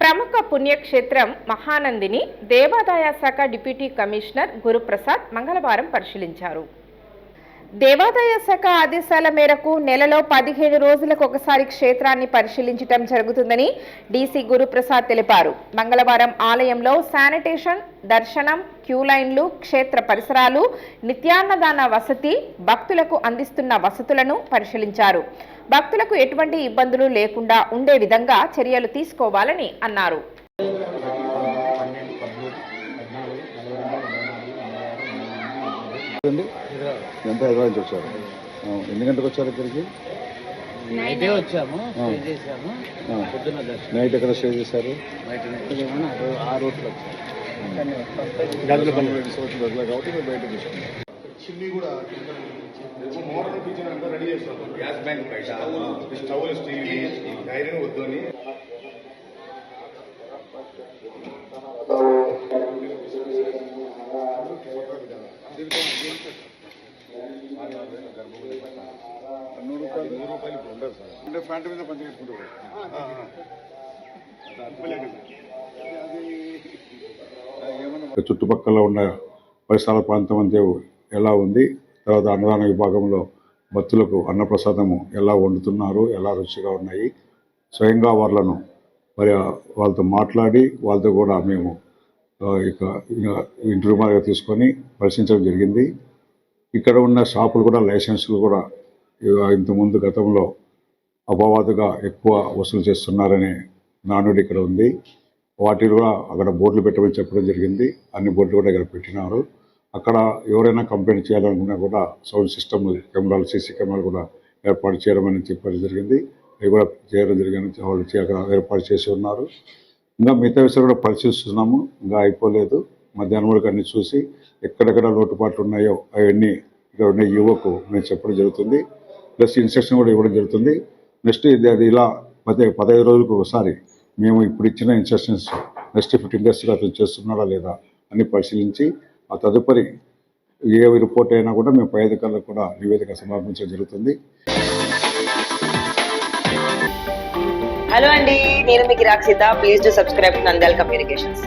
ప్రముఖ పుణ్యక్షేత్రం మహానందిని దేవాదాయ శాఖ డిప్యూటీ కమిషనర్ గురుప్రసాద్ మంగళవారం పరిశీలించారు. దేవాదాయ శాఖ ఆదేశాల మేరకు నెలలో పదిహేను రోజులకు ఒకసారి క్షేత్రాన్ని పరిశీలించటం జరుగుతుందని డీసీ గురుప్రసాద్ తెలిపారు. మంగళవారం ఆలయంలో శానిటేషన్ దర్శనం క్యూ లైన్లు క్షేత్ర పరిసరాలు నిత్యాన్నదాన వసతి భక్తులకు అందిస్తున్న వసతులను పరిశీలించారు. భక్తులకు ఎటువంటి ఇబ్బందులు లేకుండా ఉండే విధంగా చర్యలు తీసుకోవాలని అన్నారు. అండి ఎంత హైదరాబాద్ నుంచి వచ్చారు? ఆ, ఎన్ని గంటలకు వచ్చారు ఇక్కడికి? నైటే వచ్చాము ఆ. స్టే చేసాము ఆ. పొద్దున్న దర్శనం. నైట్ ఎక్కడ స్టే చేశారు? బయట ఏమన్నా ఆ రోడ్లు వచ్చాము. కాబట్టి మీరు బయట తీసుకున్నారు చిమ్నీ కూడా మోడర్న్ కిచెన్ అంతా రెడీ చేస్తాం. గ్యాస్ బ్యాంక్ బయట స్టవ్ స్టీల్ ఐరన్ వద్దు అని నూరు రూపాయలు నూరు రూపాయలు ఇప్పుడు ఉండదు సార్ అంటే ప్యాంట్ మీద పంచి కట్టుకుంటారు చుట్టుపక్కల ఉన్న పరిసరాల ప్రాంతం అంతా ఎలా ఉంది? తర్వాత అన్నదాన విభాగంలో భక్తులకు అన్నప్రసాదము ఎలా వండుతున్నారు? ఎలా రుచిగా ఉన్నాయి? స్వయంగా వాళ్ళను మరి వాళ్ళతో మాట్లాడి వాళ్ళతో కూడా మేము ఇక ఇంటర్వ్యూ మాదిరిగా తీసుకొని పరిశీలించడం జరిగింది. ఇక్కడ ఉన్న షాపులు కూడా లైసెన్సులు కూడా ఇంతకుముందు గతంలో అపవాదుగా ఎక్కువ వసూలు చేస్తున్నారనే నానుడి ఇక్కడ ఉంది. వాటిని కూడా అక్కడ బోర్డులు పెట్టమని చెప్పడం జరిగింది. అన్ని బోర్డులు కూడా ఇక్కడ పెట్టినారు. అక్కడ ఎవరైనా కంప్లైంట్ చేయాలనుకున్నా కూడా సౌండ్ సిస్టమ్ కెమెరాలు సీసీ కెమెరాలు కూడా ఏర్పాటు చేయడం చెప్పడం జరిగింది. అవి కూడా చేయడం జరిగింది. వాళ్ళు అక్కడ ఏర్పాటు చేసి ఉన్నారు. ఇంకా మిగతా విషయాలు కూడా పరిశీలిస్తున్నాము. ఇంకా అయిపోలేదు. మధ్యాహ్నం వరకు అన్ని చూసి ఎక్కడెక్కడ లోటుపాట్లు ఉన్నాయో అవన్నీ ఇక్కడ ఉన్న యువకు మేము చెప్పడం జరుగుతుంది. ప్లస్ ఇన్స్ట్రక్షన్ కూడా ఇవ్వడం జరుగుతుంది. నెక్స్ట్ ఇది అది ఇలా పదే పదహైదు రోజులకు ఒకసారి మేము ఇప్పుడు ఇచ్చిన ఇన్స్ట్రక్షన్స్ నెక్స్ట్ ఫిఫ్టీన్ డేస్లో అతను చేస్తున్నాడా లేదా అని పరిశీలించి ఆ తదుపరి ఏ రిపోర్ట్ అయినా కూడా మేము పై అధికారులకు కూడా నివేదిక సమర్పించడం జరుగుతుంది. హలో అండి నేను మీకు Rakshita please to subscribe Nandal communications